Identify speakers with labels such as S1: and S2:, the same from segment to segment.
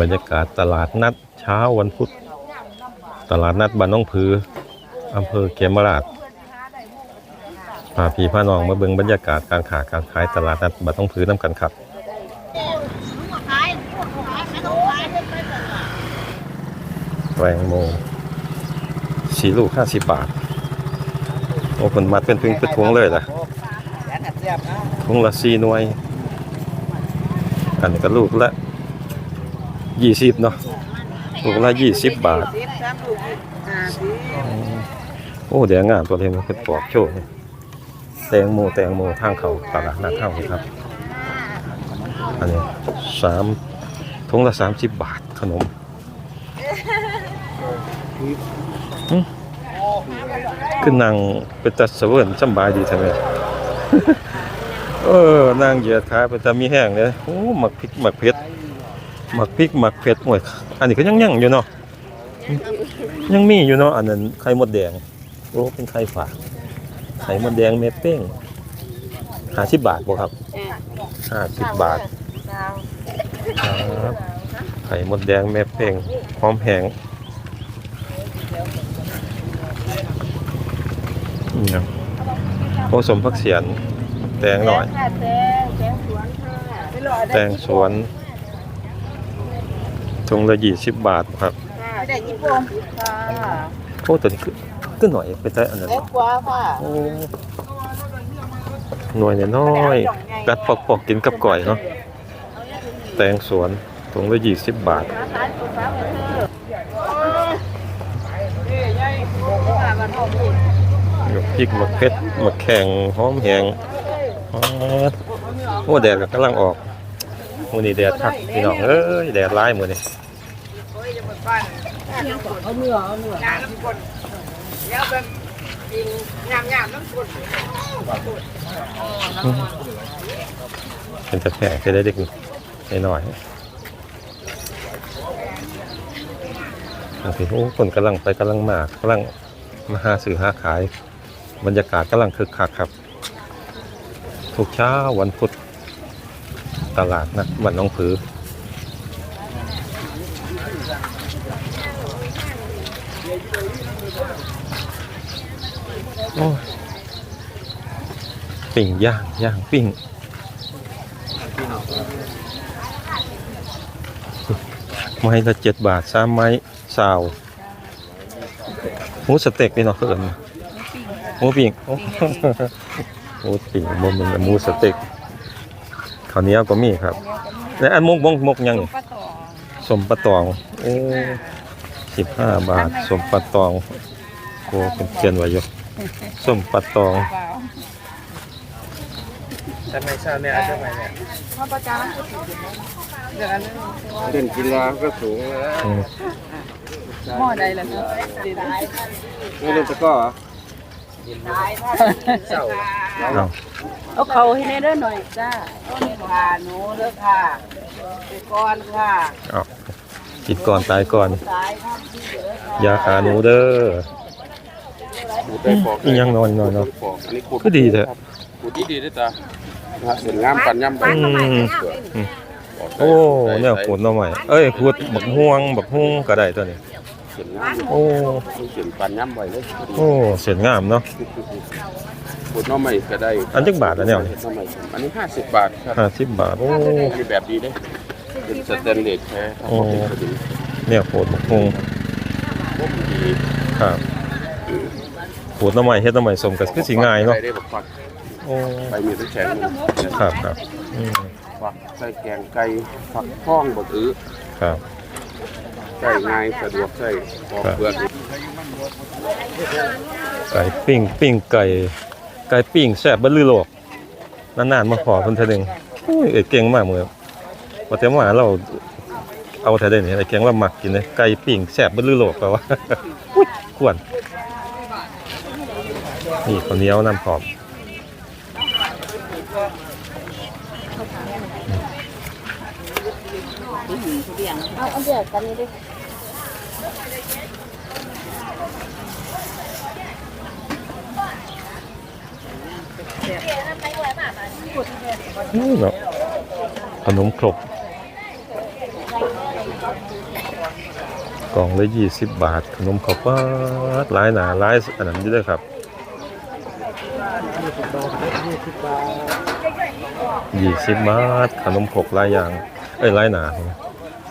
S1: บรรยากาศตลาดนัดเช้าวันพุธ ตลาดนัดบ้านน้องผืออำเภอเขมราชพาพี่พาน้องมาเบิ่งบรรยากาศการขาการขายตลาดนัดบ้านน้องผือน้ำกันครับแตงโมสีลูกห้าสิบบาท โอ้คนมัดเป็นพึ่งเป็นถุงเลยล่ะถุงละสี่หน่วย อันนี้ก็ลูกละยี่สิบเนาะลูกละยี่สิบบาท โอ้เดี๋ยงานตัวเองมันเป็นปอกโชว์นี่แตงโมแตงโมทางเขาตลาดนัดเข้านี่ครับ อันนี้สามถุงละสามสิบบาทขนมขึ้นนางเป็นตัดเสวิร์นสำบายดีใช่ไม เออนางเหยียดขาเป็นตามีแห้งเลยโอ้หมักพริกหมักเผ็ดหมักพริกหมักเผ็ดโอ้ยอันนี้ก็ยังยังอยู่เนาะยังมีอยู่เนาะอันนั้นไข่มดแดงโอ้เป็นไข่ฝากไข่มดแดงเม็ดเป้งห้าสิบบาทบ่ครับห้าสิบบาทครับไข่มดแดงเม็ดเป้งหอมแห้งนี่ครับผสมผักเสียน แตงหน่อย
S2: แตงแตงสวนค่ะ
S1: แตงสวนถุงละยี่สิบบาทครับ
S2: ได้ญี่ปุ่นค่ะ
S1: โอ้ตัวนี้คือก็หน่อยไปแต่อันนั้น
S2: เล็กกว่าค่ะ
S1: โอ้หน่วยเนี่ยน้อยกัดปอกปอกๆกินกับก่อยเนาะแตงสวนถุงละยี่สิบบาทหยกพริกหมักเพชรหมักแข็งหอมแหง อ๋อโอ้แดดกำลังออกมือนี้แดดคักพี่น้องเอ้ยแดดร้ายมือนี้
S2: เอาเนื้อเอาเนื้อ
S1: เป็นตะแคงจะได้เด็กหน่อยบางทีโอ้คนกำลังไปกำลังมากำลังมาหาสื่อหาขาย บรรยากาศกำลังคึกคักครับ ทุกเช้าวันพุธตลาดนะวันน้องผือ โอ้ปิ้งย่างย่างปิ้งไม้ละเจ็ดบาทสามไม้สาวหมูสเต็กนี่เนาะเพิ่นหมูปิ้งโอ้ หมูปิ้งบ่แมันหมูสเต็กข้าวเหนียวก็มีครับ แล้วอันมกมกมกยังนี่
S2: ปลาตอง
S1: สมปะตองโอ้สิบห้าบาทสมปะตองโอ้เป็นเขียนไว้อยู่สมปะตอง
S2: เปล่า
S3: ใช่ไหมใช่ไหมใช่ไหมเนี่ย
S2: ข้าวปลาจ้าเดี๋ยวอันนึง
S3: เล่นกีฬาก็สูงแล้ว
S1: อืม
S2: หม้อใดล่ะครับดีได้
S3: ไม่เล่นตะกร้อเหรอ เศร้า
S1: เอา
S2: เอาเขาให้แน่เด้อหน่อยจ้าเอาเนี่ยค่ะหนูเด้อค่ะไปก่อนค่ะ
S1: เอากินก่อนตายก่อน
S2: สายค่ะที่เหลือยา
S1: ขาหนูเด้อ
S3: ขูดได้ปอก
S1: อีหยังนอนนอนเนาะ
S3: ปอกอันนี้ขูด
S1: ก็ดีเถอะ
S3: ขูดดีดีด้วยตาเห็นงามปันย่ำไป
S1: อืมโอ้เนี่ยขูดหน่อใหม่เอ้ยขูดบักม่วงบักฮุ้งก็ได้ตัวนี้
S3: เห็นงาม
S1: โอ้
S3: เห็นปันย่ำไปเลย
S1: โอ้เสียงงามเนาะ
S3: ขูดน้อใหม่ก็ได้
S1: อันจักบาทอะเนี่ย
S3: น้อใหม่อันนี้ห้าสิบบาทครับ
S1: ห้าสิบบาท โอ้
S3: มีแบบดีเด้เป็นสแตนเลสแท้ครับ
S1: โอ้
S3: เป็นกระดิ่ง
S1: เนี่ยขูดบักฮุ้ง
S3: พวกดี
S1: ครับขูดหน่อใหม่เฮ็ดหน่อใหม่สมกันคือสิง่ายเนาะ
S3: ใส่ได้บักฟัก
S1: โอ้
S3: ไปมีตะแฉง
S1: ครับครับอืม
S3: ฟักใส่แกงไก่ฟักท้องบักอื้อ
S1: ครับ
S3: ใส่ง่ายสะดวกใส่ปอกเปลือก
S1: ไก่ปิ้งปิ้งไก่ไก่ปิ้งแซ่บเบ่ลือโลกนานๆมาขอเพิ่นเทื่อหนึงโอ้ยเอ้ยเก่งมากมื้อว่าแต่ว่าเราเอาแต่ได้นี่ไอ้เก่งเรามักกินเลยไก่ปิ้งแซ่บเบ่ลือโลกแปลว่าอุ๊ยควรนี่ข้าวเหนียวน้ำหอม
S2: เอาเอาเดี๋ยวกันนี้ดิ
S1: อืม เนาะขนมครกกล่องละยี่สิบบาท ขนมข้าวปาหลายหนาหลายอันนั้นด้วยครับยี่สิบบาท ขนมครกหลายอย่าง เอ้ยหลายหนา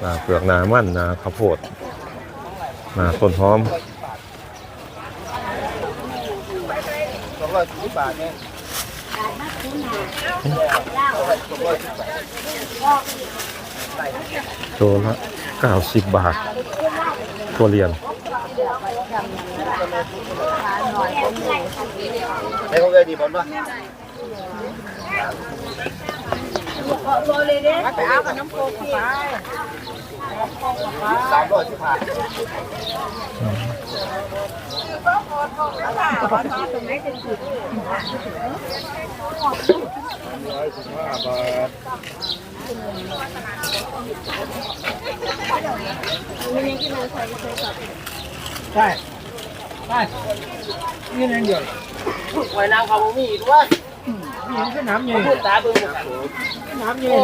S1: หนาเปลือกหนามันหนาข้าวโพด หนาต้นหอมตัวละ90บาทตัวเรียน
S4: ให้เขาเลยดีบอลวะ
S2: ไปเอากับน้ำโคกไป
S4: สามร้อยสิบห้า
S5: ใช่ใช่นี่นั่นเดียว
S2: ไว้นางเขาบ่มีด้วย
S5: นี่มันก็น้ำใหญ่
S2: พูดตาเบิ่งบ่กัน
S5: น้ำใหญ่
S2: โอ้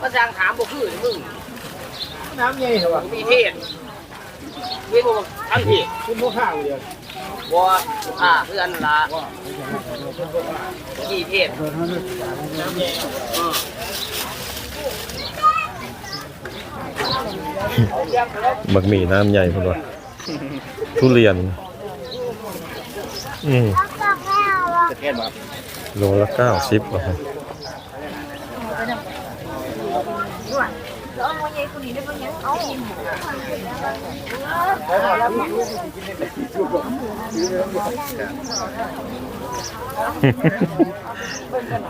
S2: มาจางถามบ่คือมึง
S5: น้ำใหญ่เหรอวะ
S2: มีเทศมีบ่ทั้งที่
S5: คุณพ่อข้าวเดียว
S2: บ่อ่าเพื่อนละมีเทศ
S1: บักหมี่น้ำใหญ่พุ่นวะทุเรียน อืม
S4: จะแค่มา
S1: โลละเก้าสิบอะ รับ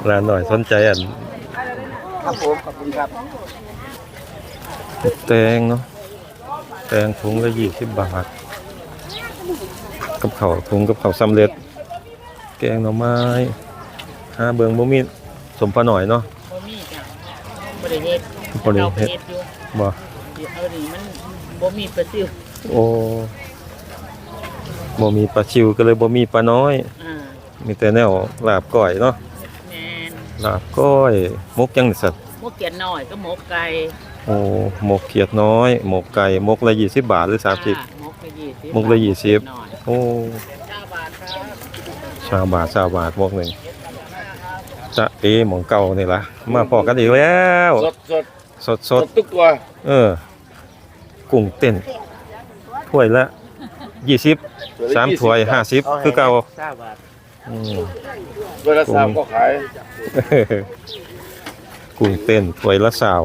S1: ร้านหน่อยสนใจอัน
S4: ครับผมขอบคุณครับ
S1: แตงเนาะแตงถุงละยี่สิบบาท กับเขาวถุงกับเขาวสำเร็จ แกงหน่อไม้ห้าเบิงบ่มีสมปลาหน่อยเนาะ
S2: บ่มีจ้ะบ่ได้เฮ็ด
S1: บ่ได้เฮ็ด
S2: อยู่
S1: บ่
S2: เอานี่มันบ่มีประสิว
S1: โอ้บ่มีปลาชิวก็เลยบ่มีปลาน้อย
S2: อ่า
S1: มีแต่แนวลาบก้อยเนาะ
S2: แม่น
S1: ลาบก้อยหมกยังนี่สัตว์
S2: หมกเกียนน้อยก็หมกไก่
S1: โอ้หมกเขียดน้อยหมกไก่หมกละ20บาทหรือ30
S2: จ้ะหมกละยี่สิบ
S1: หมกละยี่สิบ
S2: น้อย
S1: โอ้
S2: เก้าบาทครับ
S1: ชาวบาทชาวบาทหมกหนึ่งจะเอหมองเก่านี่ล่ะมาพอกันอีกแล้ว
S3: สดสด
S1: ส ดส
S3: ส
S1: ด
S3: ดทุกตัว
S1: เออ กุ้งเต้นถ้วยละยี่สิบสามถ้วยห้าสิบคือเก่า
S5: ทราบว่า
S1: อืม
S3: เวลาสามก็ขาย
S1: กุ้งเต้นถ้วยละสาว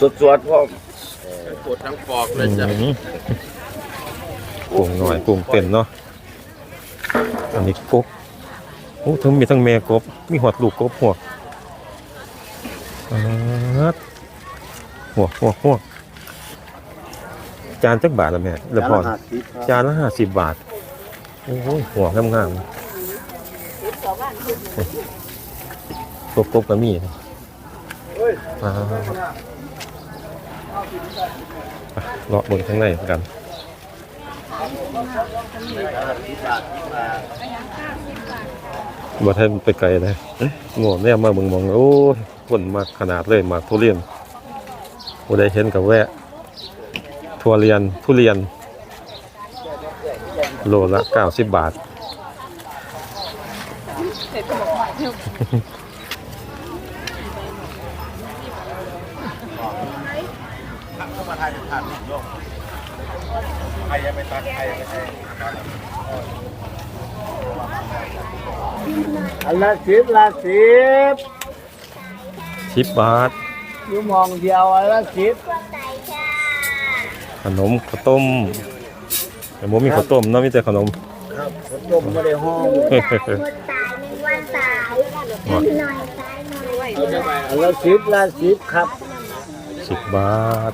S3: สดสดพร้อมปวดทั้งปอกเล
S1: อื
S3: ยจ้ะ
S1: มกุ้งหน่อยกุ้งเต้นเนาะอันนี้กบโอ้ทั้งมีทั้งแม่กบมีหอดลูกกบหัวอาดหัวหัวหัวจานจักบาทละแม่ละพรจานละห้าสิบบาท โอ้ยหัวงามงามกบกบกระมี่นะอ่าอะเลาะเบนข้างในกันบ่ทันไปไกลเลยง่วงแน่มาเบิ่งมอง โอ้ย คนมากขนาดเลยมากทุเรียนบ่ได้เห็นกับแวะทัวเรียนทุเรียน โลละ90บาท
S5: อันละสิบละสิบ
S1: 10บาท
S5: อยู่มองเดียวอันละสิบ
S1: ขนมข้าวต้มแต่บ่มีข้าวต้มเนาะมีแต่ขนม
S5: ครับผมต้มไม่ได้ห้อง
S1: เฮ้ย
S6: ตายหนึ่งวันตายหน่อยตายหน่อย
S5: อันละสิบละสิบครับ
S1: สิบบาท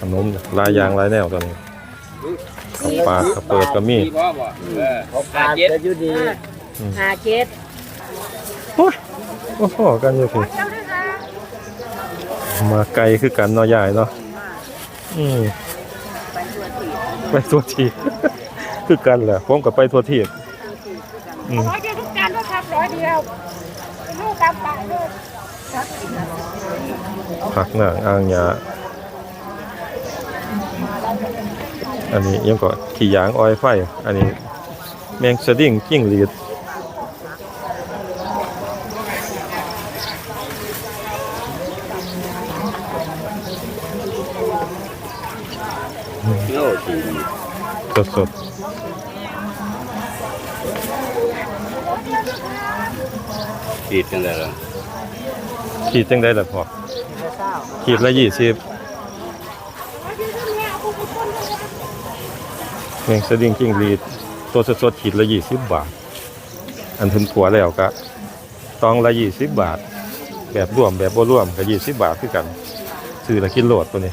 S1: ขนมหลายอย่างหลายแนวตอนนี้ข้าวปลาข้าวเปิดก็มี
S3: มีพ่อบ่เออ
S5: เขาขาดจะอยู่ดี
S2: หาเจ็ด
S1: โอ้ยโอ้โหกันอยู่คือ มาไกลคือกันเนาะยายเนาะอืมไปตัวทีคือกันแหละผมก็ไปทั่วทีบอืม
S2: ร้อยเดียวทุกจานด้วยครับร้อยเดียว
S1: ผักหนังอ่างยาอันนี้ยังก็ขี่ยางออยไฟ อันนี้แมงสดิ้งจิ้งหรีด สดสด
S3: ดีจังเลยล่ะ
S1: ๆขีดจังได้ล่ะพอขีดละยี่สิบแมงสดิ้งจิ้งหรีด ตัวสดๆขีดละยี่สิบบาท อันทุนขัวแล้วก็ตองละยี่สิบบาท แบบรวมแบบบ่รวมก็ยี่สิบบาทคือกันซื้อละกินโหลดตัวนี้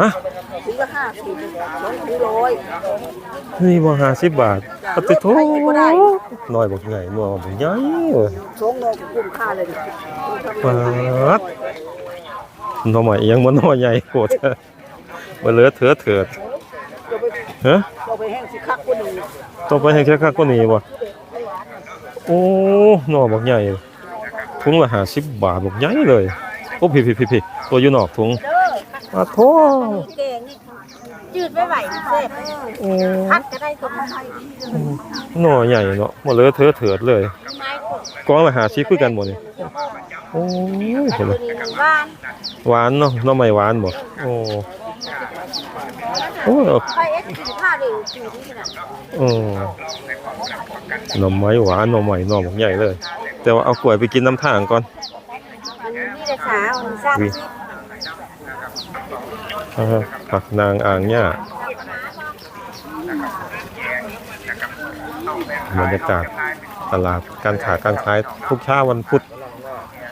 S1: ฮะ
S2: ถึงละห้าสิบสองถึงร้อย
S1: นี่บ่ห้าสิบบาทปฏิโทน้อยบักใหญ่นัวบักใหญ่เว้ย
S2: สองร้อยคุ้มค่าเลย
S1: ปาดหน่อใหม่ยังบ่หน่อใหญ่โคตรบ่เหลือเถือเถิดฮะ
S2: เราไปแห้งสิคักกว่านี้
S1: ต่อไปให้แค่คักกว่านี้บ่โอ้หน่อบักใหญ่ถุงละ50บาทบักใหญ่เลย โอ้พี่ๆๆๆตัวอยู่นอกถุง อาโท
S2: แกงนี่จืดไม่ไหวเซ่
S1: โอ้
S2: พักก็ได้ก็ไม่
S1: หน่อใหญ่เนาะบ่เหลือเถือเถิดเลย
S2: ไม้กด
S1: กองละ50คือกันบ่นี่โอ้ยเห็นไหม
S2: บ้าน
S1: หวานเนาะหน่อไม้หวานบ่โอ้โอ้ย
S2: ไปเอสสี่ห้าเดียวจืดนี่นะ
S1: เออหน่อไม้หวานหน่อไม้หน่อบักใหญ่เลย แต่ว่าเอากล้วยไปกินน้ำทางก่อน
S2: มันมีแต่สาวมันสร้างชิป
S1: อ่า ผักนางอ่างหญ้าบรรยากาศตลาดการขายการขายทุกเช้าวันพุธ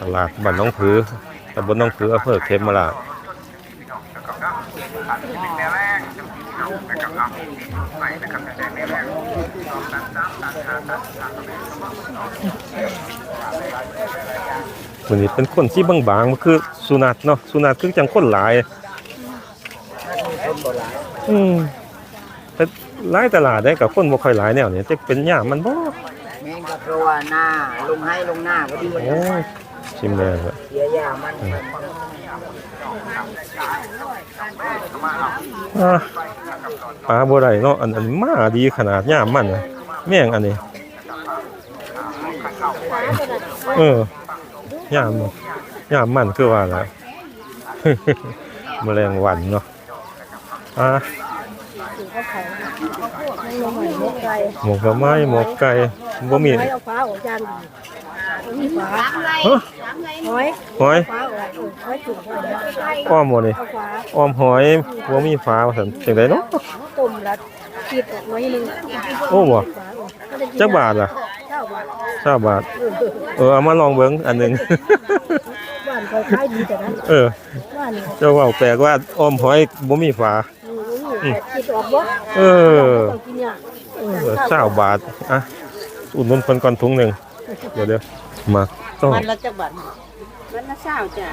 S1: ตลาดบ้านน้องผือตำบลน้องผืออำเภอเขมราชวันนี้เป็นคนที่บางๆมันคือสุนัขเนาะสุนัขคือจังคนหลาย อืมแต่หลายตลาดได้กับคนบ่ค่อยหลายแนวนี้จะเป็นหยามมันบ่
S2: แมงกะพรัวหน้าลงให้ลงหน้าก็ดี
S1: โอ้ยชิมแม่นละ
S2: เสียยามัน
S1: อะปลาบ่ได้เนาะอันอันมาดีขนาดหยามมันน่ะแม่งอันนี้เออหยามมันหยามมันคือว่าล่ะแมลงวันเนาะ อะ
S2: ลงหน่อยเม็ดไก่
S1: หมกหน่อไม้หมกไก่บ่มี
S2: ไม่เอาฟ้าออกจานดีมีฟ้า
S1: ฮะ
S2: หอย
S1: หอย
S2: ฟ้าออกเออหอยจุ่มหอย
S1: อ้อมบ่นี่
S2: เอาฟ้า
S1: อ้อมหอยบ่มีฟ้าว่าซั่นจังไดเนาะ
S2: ต้มแล้วคิดออกหน่อยหนึง
S1: โอ้บ่จักบาทล่ะ
S2: เจ้าบาท
S1: เก้าบาทเออเอามาลองเบิ้งอันหนึ่ง
S2: บ้านคอยขายดีแต่นั้น
S1: เออ
S2: บ้านนี่
S1: เจ้าเว่าแปลกว่าออมหอยบ่มีฝา
S2: อืม คิดออกบ่
S1: เออ
S2: ต้องกินยาก
S1: เออเก้าบาทอะอุดหนุนเพิ่นก่อนถุงหนึ่งเดี๋ยวเดี๋ยวมาต้อง
S2: มันละจักบาทมันละเช้าจ้ะ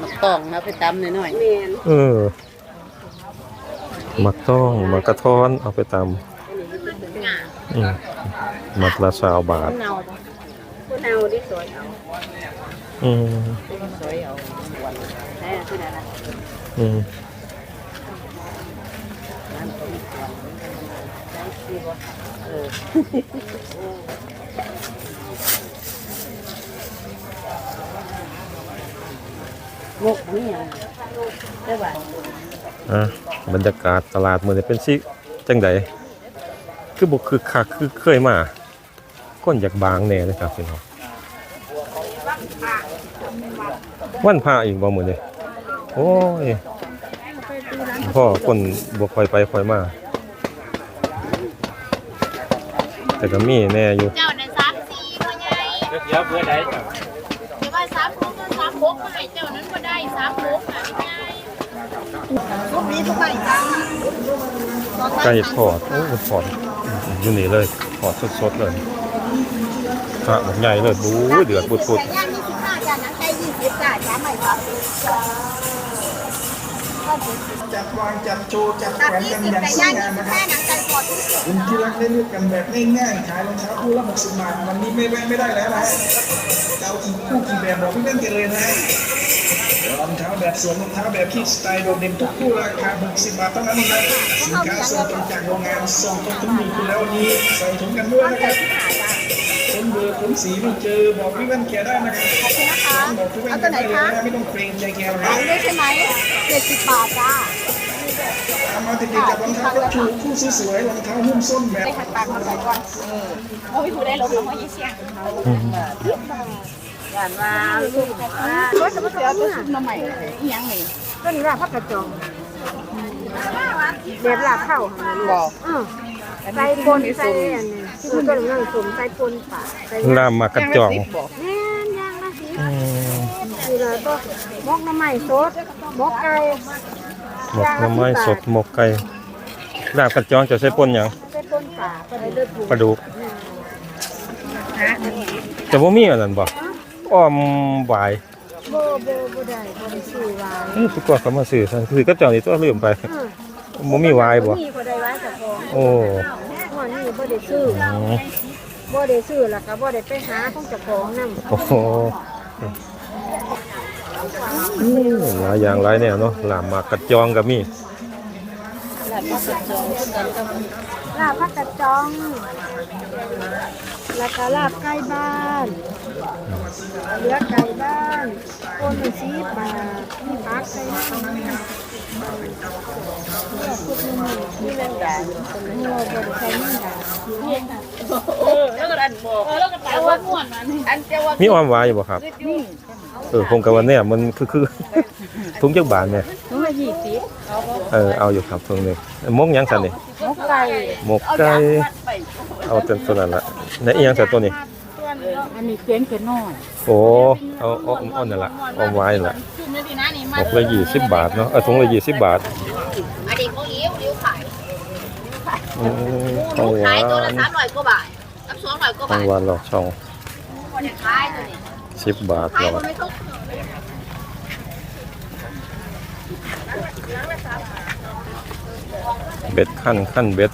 S2: มักตองนะไปตำหน่อยๆแม่น
S1: เออมักต้องมักกระท้อนเอาไปตำอืมมักละสาวบาท
S2: เนาบ่ผู้เนาดิสวยเอา
S1: อืม
S2: สวยเอาแท้คือนั่นน่ะ
S1: อืม
S2: งกนี่ยังได้บ่
S1: อะบรรยากาศตลาดมือนี้เป็นสิจังไดคือบ่คึกคักคือเคยมาคนอยากบางแน่เลยครับพี่น้องวันพระอีกบ่มือนี้โอ้ยพ่อคนบ่ค่อยไปคอยมา แต่ก็มีแน่อยู่
S6: เจ้าในสามสี่พ่อใหญ่
S5: เดี๋ยวเพื่อได้จ้ะ
S6: เดี๋ยวว่าสามหกสามหกมาให้เจ้านั้นก็ได้สามหกอะพี่ใหญ่
S1: ไก่ทอดโอ้ยทอดอยู่นี่เลยทอดสดๆเลยพระบักใหญ่เลยบู๊เดือดปุด
S6: ๆ จั
S7: ดวางจัดโชว์จัดแข
S6: ตับ
S7: วน
S6: ยี่
S7: กันอย่างสว
S6: ย่างา
S7: มนะครับคุณที่รักได้เลือกกันแบบง่ายๆขายรองเท้าคู่ละ60บาทวันนี้ไม่แวะไม่ได้แล้วนะเอากี่คู่กี่แบบบอกพี่เล่นกันเลยนะรองเท้าแบบสวมรองเท้าแบบคิดสไตล์โดดเด่นทุกคู่ราคา60บาทเท่านั้นนะสินค้าส่งตรงจากโรงงานส่งตรงถึงมือคุณแล้ววันนี้ใส่ถุงกันด้วยนะครับ คนเบอร์คนสีไม่เจอบอกพี่เล่นแกได้นะครับบอกพี่เล่นแกได้เลยนะไม่ต้องเกรงใจแกหรอกนะ
S6: ด้วยใช่ไหมเจ็ดสิบบาทจ้า
S7: เอามาติดๆกับรองเท้าก็ชูคู่สวยๆรองเท้าหุ้มส้นแบบ
S6: ตังค์มาใส่ก่อนโอ้ยผู้ได้ลดลงมายี่สิบ
S2: หวานว่าลูกว่ารถจะมาเสียตัวซุปน้ำใหม่อีหยังนี่
S8: ก็นี่ลาบผักกระจองแบบลาบเข้าค่ะลูก
S2: บอก
S8: เออใส่ปนใส่อันนี้ คือต้นนั่งสมใส่ปนป่าใส่
S1: ๆลามมากระจอง
S8: แม่นย่างละสิ
S1: อืม
S8: คือเราก็มกน้ำไม้สดมกไก่
S1: หมกหน่อไม้สดหมกไก่ลาบกระจองจะใส่ปนหยัง
S8: ใส่ปนป่าใส่เลือดหมู
S1: ปลาดุกแต่ว่ามีอันนั้นบ่อ้อมหวาย
S8: โบโบโบได้โบได้ซื้อไว้
S1: เอ้ยสุกว่าเขามาซื้อซั่นคือกระจองนี่ตัวลืมไป
S8: เออ
S1: บ่มีหวายบ่
S8: มีบ่ได้ไว้กับของ
S1: โอ้
S8: หัวนี่ บ่ได้ซื้อ
S1: อืม
S8: บ่ได้ซื้อแล้วก็บ่ได้ไปหาของเจ้าของนำ
S1: โอ้โหอืมหลายอย่างหลายแนวเนาะลามมากระจองก็มี
S8: ลาบผักกระจองแล้วก็ลาบไก่บ้านเหลือไก่บ้านคนละสิบบาทมีผักใส่น้ำ
S2: นี่ เล่นกัน
S8: โง่บ่ได้ใส่น้ำดา
S2: เออแล้วก็อันบอกเออแล้วก็แต่ว่าม่วนมันอันเจ้าว่า
S1: มีอ้อมหวายอยู่บ่ครับ
S2: นี่
S1: เออผมก็ว่าเนี่ยมันคือคือถุงจักบาทเนี่ย
S2: ถุงละยี่สิบ
S1: เออเอาอยู่ครับถุงหนึงมกหยังซั่นนี่
S2: หมกไก่
S1: หมกไก่เอาเต็มตัวนั้นละในอีหยังซั่นตัวนี้
S2: อันนี้เปลี่ยนเป็นน้อย
S1: โอ้เอาเอาเอานั่นละเอาไว้นั่นละ
S6: จุ่มเลยดีนะนี่
S1: ห
S6: มาม
S1: กละ20บาทเนาะเออถุงละ20บาท
S6: อันนี้เขาเลี้ยวเลี้ยวขาย
S1: อืมของหวา
S6: ขายตัวละ
S1: น
S6: สามร้อยกว่าบาทกับสองร้อยกว่า
S1: ของ
S6: บาท
S1: หวานหลอกช่อง
S6: คนขายตัวนี้
S1: 10บาท
S6: ขาย
S1: หลอ
S6: ค
S1: ด
S6: นไม่ต้อง
S1: เบ็ดขั้นขั้นเบ็ด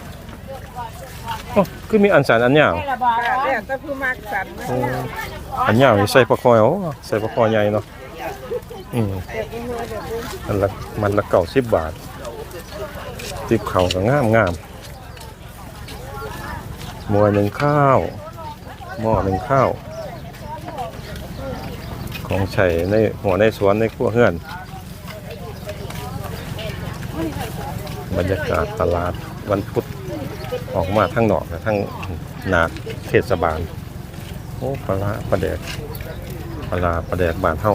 S1: โอ้คือมีอันสารอันยาว
S2: ละบาทแล้วแต่ผู้มักสัน
S1: อืมอันยาวนี่ใส่ปลาคอยโอ้ใส่ปลาคอยใหญ่เนาะ อืมมันละมันละเก่า10บบาทติบเขาก็งามงามหมวยหนึ่งข้าว หม้อหนึ่งข้าว ของใช้ในหัวในสวนในครัวเฮือน บรรยากาศตลาดวันพุธออกมาทั้งหนอกและทั้งหนาเทศบาล โอ้ปลาปลาแดกปลาปลาแดกบานเฮา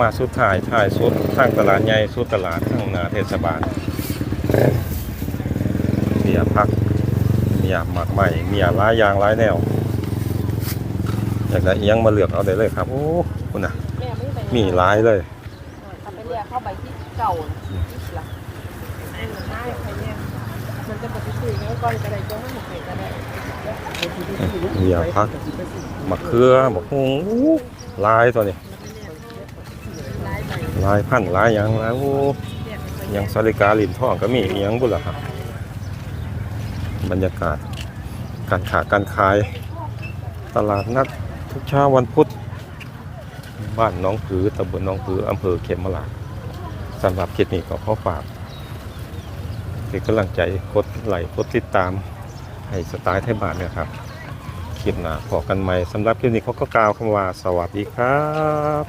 S2: มา
S1: สุดท้ายท้ายสุดทางตลาดใหญ่สุดตลาดทางหนาเทศบาลเมียพักเมียหมักใหม่เมียหลายอย่างหลายแนว อยากได้อิหยังมาเลือกเอาได้เลยครับ โอ้คุณน่ะ
S2: แม่
S1: มีหลายเลย
S2: เอาไปเรียกเข้าไปที่เก่าละมันจะปฏิ เหมดเลยกระไร
S1: เหยียบพักมะเขือมะฮุงอู้ลายตัวนี้ลายพันลายอย่างลายโอ้ยังสาลิกาลินทองก็มีอีหยังบุ่ล่ะครับบรรยากาศ การขาการขาย ตลาดนัดทุกเช้าวันพุธ บ้านน้องผือตำบลน้องผืออำเภอเขมราชสำหรับคลิปนี้ก็ขอฝาก เป็นกำลังใจกดไลค์กดติดตาม ให้สไตล์ไทยบ้านเนี่ยครับคลิปหน้าพอกันใหม่สำหรับคลิปนี้เขาก็กล่าวคำว่าสวัสดีครับ